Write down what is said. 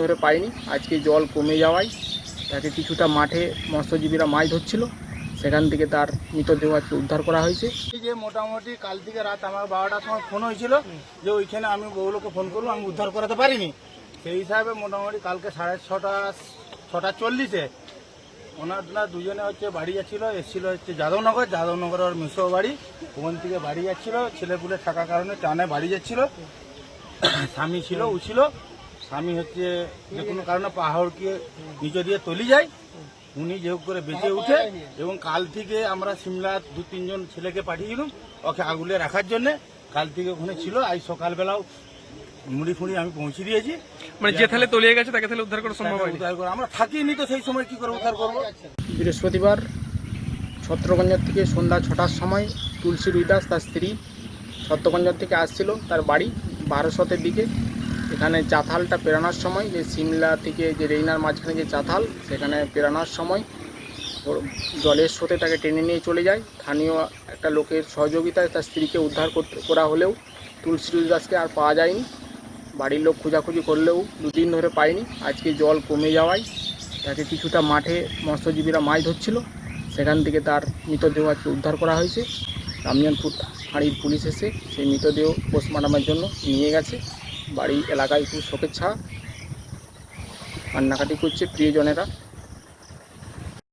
ধরে পাইনি। আজকে জল কমে যাওয়ায় তাকে কিছুটা মাঠে মৎস্যজীবীরা মাছ ধরছিল। সেখান থেকে তার মৃতদেহ আজকে উদ্ধার করা হয়েছে। যে মোটামুটি কাল থেকে রাত আমার বারোটার সময় ফোন হয়েছিল যে ওইখানে আমি বউলোকে ফোন করব, আমি উদ্ধার করাতে পারিনি। সেই হিসাবে মোটামুটি কালকে সাড়ে ছটা ছটা চল্লিশে ওনারা দুজনে হচ্ছে বাড়ি যাচ্ছিল, এসেছিল হচ্ছে যাদবনগর। যাদবনগর ওর মিশো বাড়ি, ওখান থেকে বাড়ি যাচ্ছিল। ছেলেপুলে থাকার কারণে টানে বাড়ি যাচ্ছিল। স্বামী ছিল, ও ছিল। স্বামী হচ্ছে যে কোনো কারণে পাহাড়কে নিচে দিয়ে তলি যায় উনি যে হোক করে বেঁচে উঠে এবং কাল থেকে আমরা সিমলা দু তিনজন ছেলেকে পাঠিয়েছিলাম ওকে আগুলে রাখার জন্যে। কাল থেকে ওখানে ছিল আজ সকালবেলাও মুড়ি ফুড়ি আমি পৌঁছে দিয়েছি। মানে যে থালে তলিয়ে গেছে তাকে তাহলে উদ্ধার করা সম্ভব উদ্ধার করে আমরা থাকিনি তো সেই সময় কি করে উদ্ধার করব? বৃহস্পতিবার ছত্রগঞ্জের থেকে সন্ধ্যা ছটার সময় তুলসী রুইদাস তার স্ত্রী ছত্রগঞ্জ থেকে আসছিল তার বাড়ি বারোশতের দিকে। এখানে চাতালটা পেরানোর সময়, যে সিমলা থেকে যে রেইনার মাঝখানে যে চাতাল সেখানে পেরানোর সময় জলের স্রোতে তাকে টেনে নিয়ে চলে যায়। স্থানীয় একটা লোকের সহযোগিতায় তার স্ত্রীকে উদ্ধার করা হলেও তুলসী রুইদাসকে আর পাওয়া যায়নি। বাড়ির লোক খোঁজাখুঁজি করলেও দুদিন ধরে পায়নি। আজকে জল কমে যাওয়ায় তাকে কিছুটা মাঠে মৎস্যজীবীরা মাছ ধরছিল। সেখান থেকে তার মৃতদেহ আজকে উদ্ধার করা হয়েছে। রামজনপুর হাঁড়ির পুলিশ এসে সেই মৃতদেহ পোস্টমর্টমের জন্য নিয়ে গেছে। বাড়ি এলাকায় খুব শোকের ছায়া। কান্নাকাটি করছে প্রিয়জনেরা।